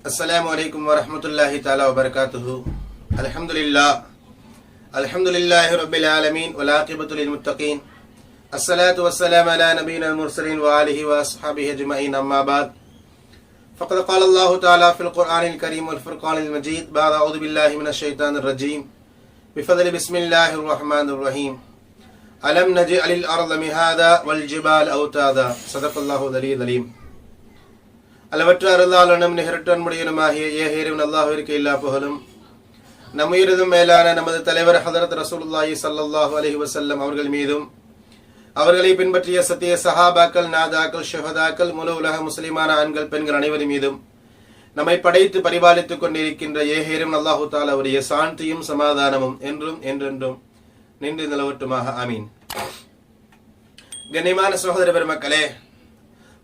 السلام عليكم ورحمة الله تعالى وبركاته. الحمد لله الحمد لله رب العالمين والعاقبة للمتقين. الصلاة والسلام على نبينا المرسلين وآله وأصحابه أجمعين أما بعد. فقد قال الله تعالى في القرآن الكريم والفرقان المجيد بعد أعوذ بالله من الشيطان الرجيم. بفضل بسم الله الرحمن الرحيم. ألم نجعل الأرض مهادا والجبال أوتادا. صدق الله العلي العليم அளவற்ற அருளாளனும் அன்புடையனுமாகிய முடியனுமாகிய ஏஹேரும் அல்லாஹிற்கு இல்லா புகழும். நம்முயிரதும் மேலான நமது தலைவர் ஹதரத் ரசூலுல்லாஹி சல்லாஹூ அலஹி வசல்லம் அவர்கள் மீதும் அவர்களை பின்பற்றிய சத்திய சஹாபாக்கள் நாதாக்கள் ஷஹதாக்கள் முழு உலக முஸ்லிமான ஆண்கள் பெண்கள் அனைவரும் மீதும் நம்மை படைத்து பரிபாலித்துக் கொண்டிருக்கின்ற ஏஹேரும் அல்லாஹு தாலாவுடைய சாந்தியும் சமாதானமும் என்றும் என்றென்றும் நின்று நிலவட்டுமாக. ஆமீன். கண்ணியமான சகோதர பெருமக்களே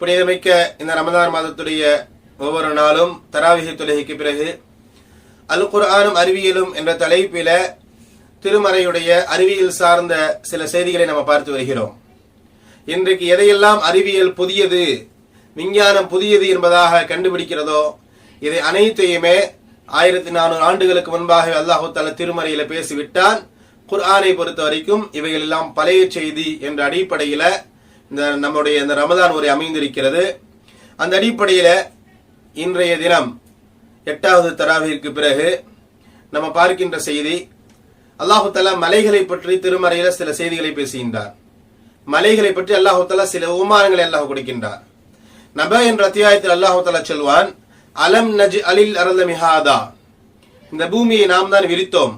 புனிதமிக்க இந்த ரமதான் மாதத்துடைய ஒவ்வொரு நாளும் தராவிகை தொழுகைக்கு பிறகு அல் குர்ஆனும் அறிவியலும் என்ற தலைப்பில திருமறையுடைய அறிவியல் சார்ந்த சில செய்திகளை நம்ம பார்த்து வருகிறோம். இன்றைக்கு எதையெல்லாம் அறிவியல் புதியது விஞ்ஞானம் புதியது என்பதாக கண்டுபிடிக்கிறதோ இதை அனைத்தையுமே ஆயிரத்தி நானூறு ஆண்டுகளுக்கு முன்பாக அல்லாஹு தல திருமறையில பேசிவிட்டான். குர்ஆனை பொறுத்த வரைக்கும் இவைகள் எல்லாம் பழைய செய்தி என்ற அடிப்படையில இந்த நம்முடைய இந்த ரமதான் உரை அமைந்திருக்கிறது. அந்த அடிப்படையில் இன்றைய தினம் எட்டாவது தராவிற்கு பிறகு நம்ம பார்க்கின்ற செய்தி அல்லாஹு தஆலா மலைகளை பற்றி திருமறையில் சில செய்திகளை பேசுகின்றார். மலைகளை பற்றி அல்லாஹு சில உமானங்களை அல்லாஹ் கொடுக்கின்றார். நப என்ற அத்தியாயத்தில் அல்லாஹு தலா சொல்வான் அலம் நஜ் அலில் அரல மிஹாதா. இந்த பூமியை நாம் தான் விரித்தோம்.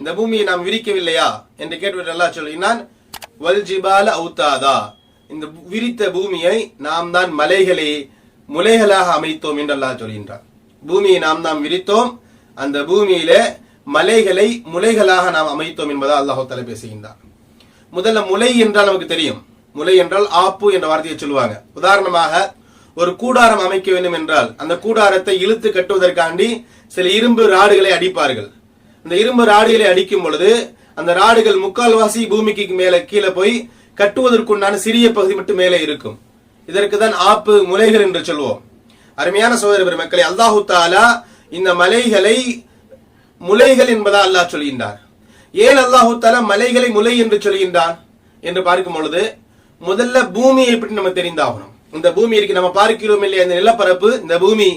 இந்த பூமியை நாம் விரிக்கவில்லையா? என்று கேட்டுவிட்டு அல்லாஹ் சொல்கிறான் வல் ஜிபால அவுத்தாதா. இந்த விரித்த பூமியை நாம் தான் மலைகளை முலைகளாக அமைத்தோம் என்று அல்லாஹ் சொல்கின்றார் பூமியை நாம் நாம் விரித்தோம். அந்த பூமியில மலைகளை முலைகளாக நாம் அமைத்தோம் என்பதால் அல்லாஹ் தலை பேசுகின்றார் முதல்ல முலை என்றால் நமக்கு தெரியும். முலை என்றால் ஆப்பு என்ற வார்த்தையை சொல்லுவாங்க. உதாரணமாக ஒரு கூடாரம் அமைக்க வேண்டும் என்றால் அந்த கூடாரத்தை இழுத்து கட்டுவதற்காண்டி சில இரும்பு ராடுகளை அடிப்பார்கள். அந்த இரும்பு ராடுகளை அடிக்கும் பொழுது அந்த ராடுகள் முக்கால்வாசி பூமிக்கு மேல கீழே போய் கட்டுவதற்குண்டான சிறிய பகுதி மட்டும் மேலே இருக்கும். இதற்கு தான் ஆப்பு முலைகள் என்று சொல்வோம். அருமையான சோதர பெருமக்களை அல்லாஹு தாலா இந்த மலைகளை முலைகள் என்பதா அல்லாஹ் சொல்கின்றார். ஏன் அல்லாஹு தாலா மலைகளை முலை என்று சொல்கின்றான் என்று பார்க்கும் பொழுது முதல்ல பூமியை பற்றி நம்ம தெரிந்தாகணும். இந்த பூமி இருக்கு நம்ம பார்க்கிறோம் இல்லையா? இந்த நிலப்பரப்பு இந்த பூமி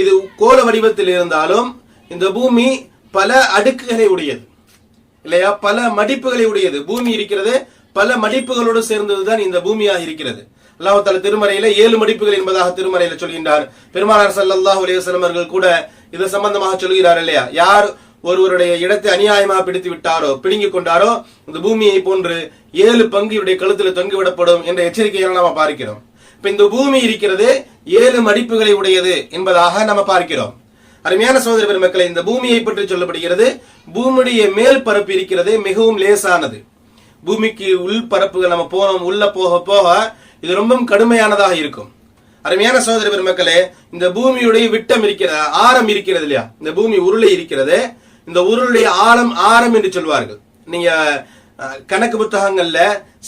இது கோல வடிவத்தில் இருந்தாலும் இந்த பூமி பல அடுக்குகளை உடையது. இல்லையா? பல மடிப்புகளை உடையது. பூமி இருக்கிறது பல மடிப்புகளோடு சேர்ந்ததுதான் இந்த பூமியாக இருக்கிறது. அல்லாஹ் தால திருமறையில ஏழு மடிப்புகள் என்பதாக திருமறையில சொல்கின்றார். பெருமானார் சல்லாஹ் அலைஹி அவர்கள் கூட இது சம்பந்தமாக சொல்கிறார் இல்லையா? யார் ஒருவருடைய இடத்தை அநியாயமாக பிடித்து விட்டாரோ பிடுங்கிக் கொண்டாரோ இந்த பூமியை போன்று ஏழு பங்கு இவருடைய கழுத்தில் தொங்கிவிடப்படும் என்ற எச்சரிக்கையை நாம பார்க்கிறோம். இப்ப இந்த பூமி இருக்கிறது ஏழு மடிப்புகளை உடையது என்பதாக நம்ம பார்க்கிறோம். அருமையான சோதர பெருமக்களை இந்த பூமியை பற்றி சொல்லப்படுகிறது பூமியுடைய மேல் பரப்பு இருக்கிறது மிகவும் லேசானது. பூமிக்கு உள் பரப்புகள் நம்ம போனோம் உள்ள போக போக இது ரொம்பவும் கடுமையானதாக இருக்கும். அருமையான சோதர பெருமக்களே இந்த பூமியுடைய விட்டம் இருக்கிற ஆரம் இருக்கிறது இல்லையா? இந்த பூமி உருளை இருக்கிறது. இந்த உருளுடைய ஆழம் ஆரம் என்று சொல்வார்கள். நீங்க கணக்கு புத்தகங்கள்ல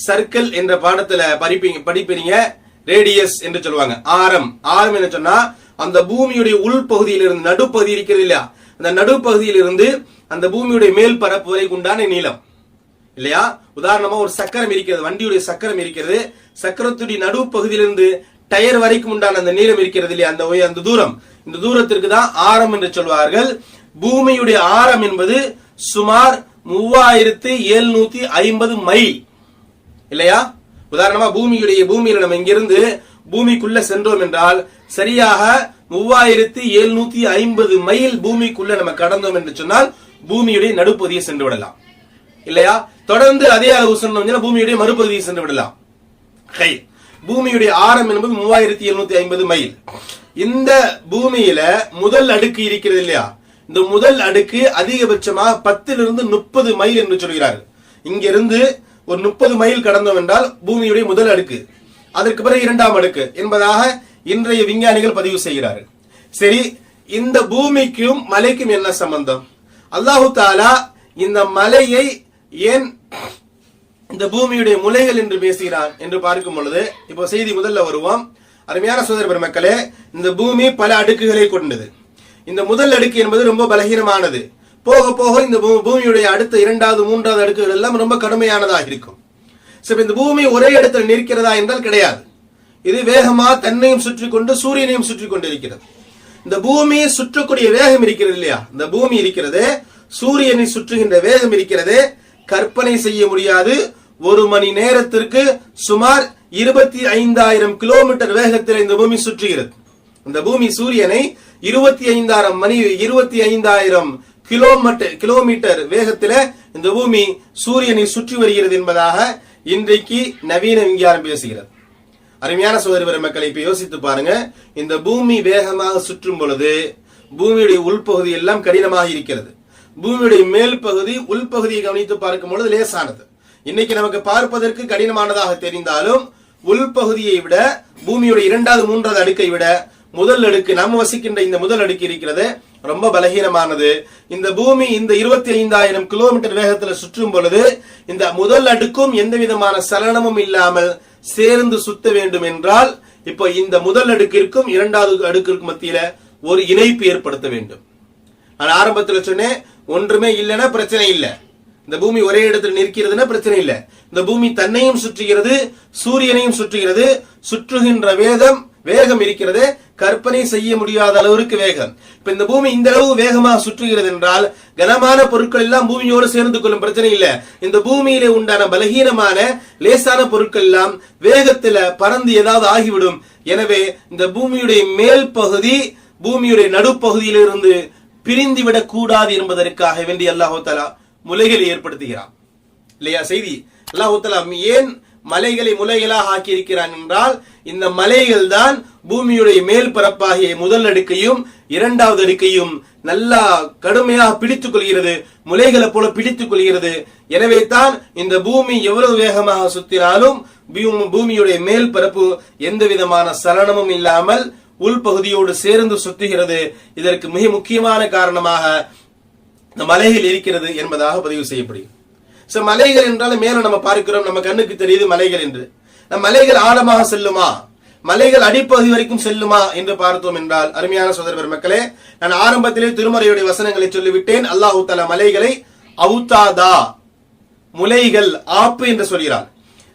சர்க்கிள் என்ற பாடத்துல படிப்பீங்க படிப்பீங்க ரேடியஸ் என்று சொல்லுவாங்க. ஆரம் ஆரம் என்று சொன்னா அந்த பூமியுடைய உள் பகுதியில் இருந்து நடுப்பகுதி இருக்கிறது இல்லையா? அந்த நடுப்பகுதியில் இருந்து அந்த பூமியுடைய மேல் பரப்பு வரைக்குண்டான உண்டான நீளம். இல்லையா? உதாரணமா ஒரு சக்கரம் இருக்கிறது வண்டியுடைய சக்கரம் இருக்கிறது. சக்கரத்துடைய நடுப்பகுதியிலிருந்து டயர் வரைக்கும் உண்டான அந்த நீளம் இருக்கிறது இல்லையா? அந்த அந்த தூரம். இந்த தூரத்திற்கு தான் ஆரம் என்று சொல்வார்கள். பூமியுடைய ஆரம் என்பது சுமார் மூவாயிரத்து எழுநூத்தி ஐம்பது மைல். இல்லையா? உதாரணமா பூமியுடைய பூமியில நம்ம இங்கிருந்து பூமிக்குள்ள சென்றோம் என்றால் சரியாக மூவாயிரத்து எழுநூத்தி ஐம்பது மைல் பூமிக்குள்ள நம்ம கடந்தோம் என்று சொன்னால் பூமியுடைய நடுப்பகுதியை சென்று விடலாம். இல்லையா? தொடர்ந்து அதே அளவு சொன்னோம் பூமியுடைய மறுபகுதியை சென்று விடலாம். ஹை. பூமியுடைய ஆரம் என்பது மூவாயிரத்தி எழுநூத்தி ஐம்பது மைல். இந்த பூமியில முதல் அடுக்கு இருக்கிறது இல்லையா? இந்த முதல் அடுக்கு அதிகபட்சமாக பத்திலிருந்து முப்பது மைல் என்று சொல்கிறார்கள் இங்கிருந்து ஒரு முப்பது மைல் கடந்தோம் என்றால் பூமியுடைய முதல் அடுக்கு. அதற்கு பிறகு இரண்டாம் அடுக்கு என்பதாக இன்றைய விஞ்ஞானிகள் பதிவு செய்கிறார்கள். சரி இந்த பூமிக்கும் மலைக்கும் என்ன சம்பந்தம்? அல்லாஹு தாலா இந்த மலையை ஏன் இந்த பூமியுடைய முலைகள் என்று பேசுகிறான் என்று பார்க்கும் பொழுது இப்போ செய்தி முதல்ல வருவோம். அருமையான சோதர பெருமக்களே இந்த பூமி பல அடுக்குகளை கொண்டது. இந்த முதல் அடுக்கு என்பது ரொம்ப பலகீனமானது. போக போக இந்த பூமியுடைய அடுத்த இரண்டாவது மூன்றாவது அடுக்குகள் எல்லாம் ரொம்ப கடுமையானதாக இருக்கும். சரி இந்த பூமி ஒரே இடத்துல நிற்கிறதா என்றால் கிடையாது. இது வேகமா தன்னையும் சுற்றி கொண்டு சூரியனையும் சுற்றி கொண்டு இருக்கிறது. இந்த பூமி சுற்றக்கூடிய வேகம் இருக்கிறது இல்லையா? இந்த பூமி இருக்கிறது சூரியனை சுற்றுகின்ற வேகம் இருக்கிறது கற்பனை செய்ய முடியாது. ஒரு மணி நேரத்திற்கு சுமார் இருபத்தி ஐந்தாயிரம் கிலோமீட்டர் வேகத்தில் இந்த பூமி சுற்றுகிறது இந்த பூமி சூரியனை இருபத்தி ஐந்தாயிரம் மணி இருபத்தி ஐந்தாயிரம் கிலோமீட்டர் கிலோமீட்டர் வேகத்தில் இந்த பூமி சூரியனை சுற்றி வருகிறது என்பதாக இன்றைக்கு நவீன விஞ்ஞானம் பேசுகிறது. அருமையான சோதரி பெருமக்களை இப்ப யோசித்து பாருங்க. இந்த பூமி வேகமாக சுற்றும் பொழுது பூமியுடைய உள்பகுதி எல்லாம் கடினமாக இருக்கிறது. பூமியுடைய மேல் பகுதி உள்பகுதியை கவனித்து பார்க்கும் பொழுது லேசானது. இன்னைக்கு நமக்கு பார்ப்பதற்கு கடினமானதாக தெரிந்தாலும் உள்பகுதியை விட பூமியுடைய இரண்டாவது மூன்றாவது அடுக்கை விட முதல் அடுக்கு நாம் வசிக்கின்ற இந்த முதல் அடுக்கு இருக்கிறது ரொம்ப பலகீனமானது. இந்த பூமி இந்த இருபத்தி ஐந்தாயிரம் கிலோமீட்டர் வேகத்துல சுற்றும் பொழுது இந்த முதல் அடுக்கும் எந்த விதமான சலனமும் இல்லாமல் சேர்ந்து சுத்த வேண்டும் என்றால் இப்போ இந்த முதல் அடுக்கிற்கும் இரண்டாவது அடுக்கிற்கும் மத்தியில ஒரு இணைப்பு ஏற்படுத்த வேண்டும். நான் ஆரம்பத்தில் சொன்னேன் ஒன்றுமே இல்லைன்னா பிரச்சனை இல்லை. இந்த பூமி ஒரே இடத்தில் நிற்கிறதுனா பிரச்சனை இல்லை. இந்த பூமி தன்னையும் சுற்றுகிறது சூரியனையும் சுற்றுகிறது சுற்றுகின்ற வேதம் வேகம் இருக்கிறது. கற்பனை செய்ய முடியாத அளவிற்கு வேகம். இப்ப இந்த பூமி இந்த அளவு வேகமாக சுற்றுகிறது என்றால் கனமான பொருட்கள் எல்லாம் பூமியோடு சேர்ந்து கொள்ளும் பிரச்சனை இல்ல. இந்த பூமியிலே உண்டான பலகீனமான லேசான பொருட்கள் எல்லாம் வேகத்துல பறந்து ஏதாவது ஆகிவிடும். எனவே இந்த பூமியுடைய மேல் பகுதி பூமியுடைய நடுப்பகுதியிலிருந்து பிரிந்துவிடக் கூடாது என்பதற்காக வேண்டி அல்லாஹோ தலா முலைகளை ஏற்படுத்துகிறான். இல்லையா செய்தி? அல்லாஹோ தலா ஏன் மலைகளை முலைகளாக ஆக்கியிருக்கிறான் என்றால் இந்த மலைகள் தான் பூமியுடைய மேல் பரப்பாகிய முதல் அடுக்கையும் இரண்டாவது அடுக்கையும் நல்லா கடுமையாக பிடித்துக் கொள்கிறது முலைகளை போல பிடித்துக் கொள்கிறது. எனவே தான் இந்த பூமி எவ்வளவு வேகமாக சுத்தினாலும் பூமி- பூமியுடைய மேல் பரப்பு எந்த விதமான சலனமும் இல்லாமல் உள்பகுதியோடு சேர்ந்து சுத்துகிறது. இதற்கு மிக முக்கியமான காரணமாக இந்த மலைகள் இருக்கிறது என்பதாக பதிவு செய்யப்படுகிறது. சோ மலைகள் என்றால் மேல நம்ம பார்க்கிறோம் நம்ம கண்ணுக்கு தெரியுது மலைகள் என்று. நம் மலைகள் ஆழமாக செல்லுமா? மலைகள் அடிப்பகுதி வரைக்கும் செல்லுமா என்று பார்த்தோம் என்றால் அருமையான சோதரர் மக்களே நான் ஆரம்பத்திலே திருமறையுடைய வசனங்களை சொல்லிவிட்டேன். அல்லாஹு தலா மலைகளை அவுத்தாதா? முலைகள் ஆப்பு என்று சொல்கிறார்.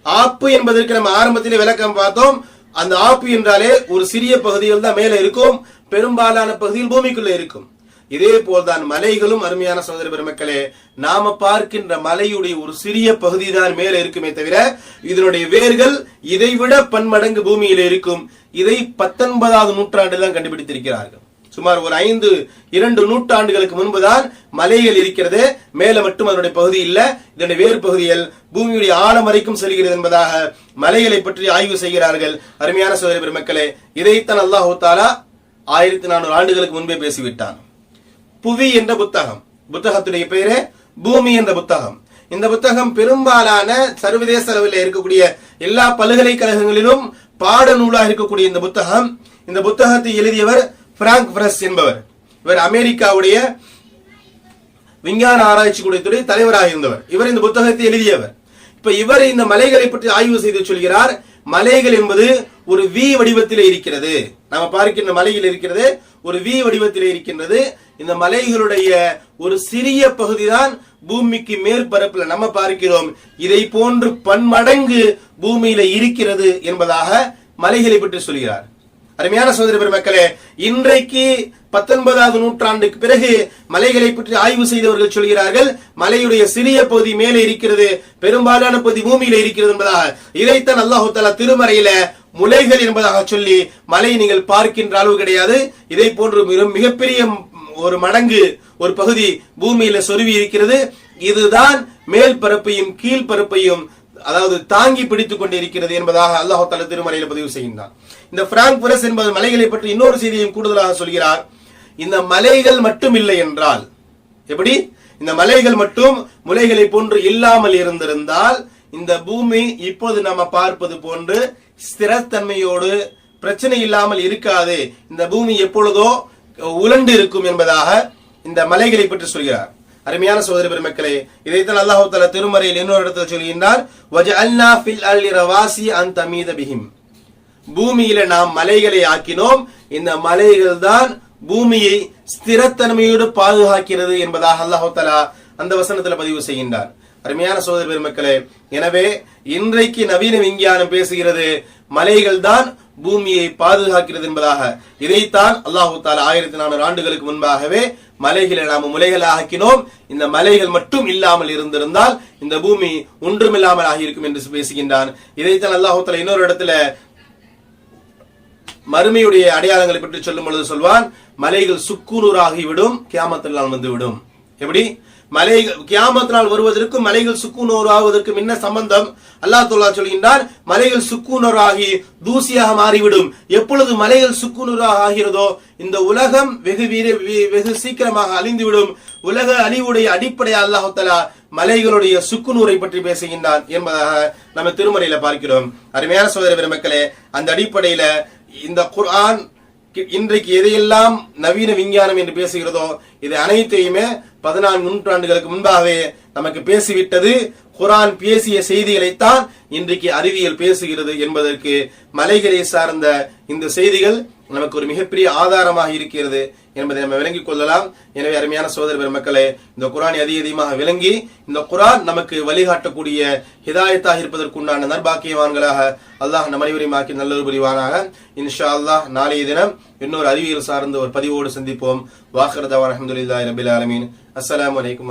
ஆப்பு என்பதற்கு நம்ம ஆரம்பத்திலே விளக்கம் பார்த்தோம். அந்த ஆப்பு என்றாலே ஒரு சிறிய பகுதியில் தான் மேலே இருக்கும் பெரும்பாலான பகுதியில் பூமிக்குள்ளே இருக்கும். இதே போல்தான் மலைகளும் அருமையான சகோதர பெருமக்களே நாம பார்க்கின்ற மலையுடைய ஒரு சிறிய பகுதி தான் மேலே இருக்குமே தவிர இதனுடைய வேர்கள் இதைவிட பன்மடங்கு பூமியில இருக்கும். இதை பத்தொன்பதாவது நூற்றாண்டில் தான் கண்டுபிடித்திருக்கிறார்கள். சுமார் ஒரு ஐந்து இரண்டு நூற்றாண்டுகளுக்கு முன்புதான் மலைகள் இருக்கிறது. மேல மட்டும் அதனுடைய பகுதி இல்ல. இதனுடைய வேறு பகுதிகள் பூமியுடைய ஆழம் வரைக்கும் செல்கிறது என்பதாக மலைகளை பற்றி ஆய்வு செய்கிறார்கள். அருமையான சோதரி பெருமக்களே இதைத்தான் அல்லாஹு தாலா ஆயிரத்தி நானூறு ஆண்டுகளுக்கு முன்பே பேசிவிட்டான். புவி என்ற புத்தகம். புத்தகத்துடைய பெயரே பூமி என்ற புத்தகம். இந்த புத்தகம் பெரும்பாலான சர்வதேச அளவில் இருக்கக்கூடிய எல்லா பல்கலைக்கழகங்களிலும் பாட நூலாக இருக்கக்கூடிய இந்த புத்தகம். இந்த புத்தகத்தை எழுதியவர் பிராங்க் பிரஸ் என்பவர். இவர் அமெரிக்காவுடைய விஞ்ஞான ஆராய்ச்சி கூடத்துடைய தலைவராக இருந்தவர். இவர் இந்த புத்தகத்தை எழுதியவர். இப்ப இவர் இந்த மலைகளை பற்றி ஆய்வு செய்து சொல்கிறார். மலைகள் என்பது ஒரு வி வடிவத்தில் இருக்கிறது. நம்ம பார்க்கின்ற மலைகள் இருக்கிறது ஒரு வி வடிவத்தில் இருக்கின்றது. இந்த மலைகளுடைய ஒரு சிறிய பகுதிதான் பூமிக்கு மேற்பரப்பில் நம்ம பார்க்கிறோம். இதை போன்று பன்மடங்கு பூமியில இருக்கிறது என்பதாக மலைகளை பற்றி சொல்கிறார். அருமையான சோதரி பெருமக்களே இன்றைக்கு பத்தொன்பதாவது நூற்றாண்டுக்கு பிறகு மலைகளை பற்றி ஆய்வு செய்தவர்கள் சொல்கிறார்கள் மலையுடைய சிறிய பகுதி மேலே இருக்கிறது பெரும்பாலான பகுதி பூமியில இருக்கிறது என்பதாக இதைத்தான் அல்லாஹு தாலா திருமறையில முலைகள் என்பதாக சொல்லி மலையை நீங்கள் பார்க்கின்ற அளவு கிடையாது. இதை போன்று மிகப்பெரிய ஒரு மடங்கு ஒரு பகுதி பூமியில சொருவி இருக்கிறது. இதுதான் மேல் பரப்பையும் கீழ்பரப்பையும் அதாவது தாங்கி பிடித்துக் கொண்டிருக்கிறது என்பதாக அல்லாஹ் தஆலா திருமலையில் பதிவு செய்கின்றான். இந்த பிராங்க் புரஸ் என்பது மலைகளை பற்றி இன்னொரு செய்தியையும் கூடுதலாக சொல்கிறார். இந்த மலைகள் மட்டும் இல்லை என்றால் எப்படி? இந்த மலைகள் மட்டும் முலைகளை போன்று இல்லாமல் இருந்திருந்தால் இந்த பூமி இப்போது நம்ம பார்ப்பது போன்று ஸ்திரத்தன்மையோடு பிரச்சனை இல்லாமல் இருக்காது. இந்த பூமி எப்பொழுதோ உலண்டு இருக்கும் என்பதாக இந்த மலைகளை பற்றி சொல்கிறார். அருமையான சோதரி பெருமக்களே இதைத்தான் அல்லாஹ் தலா திருமறையில் இன்னொரு இடத்துல சொல்கின்றார் பூமியில நாம் மலைகளை ஆக்கினோம். இந்த மலைகள் தான் பூமியை ஸ்திரத்தன்மையோடு பாதுகாக்கிறது என்பதாக அல்லாஹு தலா அந்த வசனத்துல பதிவு செய்கின்றார். அருமையான சோதரி பெருமக்களே எனவே இன்றைக்கு நவீன விஞ்ஞானம் பேசுகிறது மலைகள் தான் பூமியை பாதுகாக்கிறது என்பதாக. இதைத்தான் அல்லாஹு தாலா ஆயிரத்தி நானூறு ஆண்டுகளுக்கு முன்பாகவே மலைகளை நாம் முலைகளை ஆக்கினோம். இந்த மலைகள் மட்டும் இல்லாமல் இருந்திருந்தால் இந்த பூமி ஒன்றுமில்லாமல் ஆகியிருக்கும் என்று பேசுகின்றான். இதைத்தான் அல்லாஹு தாலா இன்னொரு இடத்துல மறுமையுடைய அடையாளங்களை பற்றி சொல்லும் பொழுது சொல்வான் மலைகள் சுக்குநூறாகிவிடும் கியாமத்தில் நாள் வந்துவிடும். எப்படி? மலைகள் கியாமத் நாள் வருவதற்கும் மலைகள் சுக்குநூறு ஆகுவதற்கும் என்ன சம்பந்தம் அல்லா தொல்லா சொல்கின்றார் மலைகள் சுக்குநூறாகி தூசியாக மாறிவிடும். எப்பொழுது மலைகள் சுக்குநூறாக ஆகிறதோ இந்த உலகம் வெகு வீர வெகு சீக்கிரமாக அழிந்துவிடும். உலக அழிவுடைய அடிப்படை அல்லாஹ் மலைகளுடைய சுக்குநூரை பற்றி பேசுகின்றான் என்பதாக நம்ம திருமறையில பார்க்கிறோம். அருமையான சோதர பெருமக்களே அந்த அடிப்படையில இந்த குர்ஆன் இன்றைக்கு எதையெல்லாம் நவீன விஞ்ஞானம் என்று பேசுகிறதோ இது அனைத்தையுமே பதினான்கு நூற்றாண்டுகளுக்கு முன்பாகவே நமக்கு பேசிவிட்டது. குரான் பேசிய செய்திகளைத்தான் இன்றைக்கு அறிவியல் பேசுகிறது என்பதற்கு மலைகளை சார்ந்த இந்த செய்திகள் நமக்கு ஒரு மிகப்பெரிய ஆதாரமாக இருக்கிறது என்பதை நம்ம விளங்கிக் கொள்ளலாம். எனவே அருமையான சோதர பெருமக்களே இந்த குரானை அதிக அதிகமாக விளங்கி இந்த குரான் நமக்கு வழிகாட்டக்கூடிய ஹிதாயத்தாக இருப்பதற்குண்டான நற்பாக்கியவான்களாக அல்லாஹ் நம் அனைவரையும் ஆக்கி நல்லொரு புரிவானாக. இன்ஷா அல்லாஹ் நாளைய தினம் இன்னொரு அறிவியல் சார்ந்த ஒரு பதிவோடு சந்திப்போம். வாஹர் தவான் ரபில் ஆலமீன். அஸ்லாம் வலைக்கம்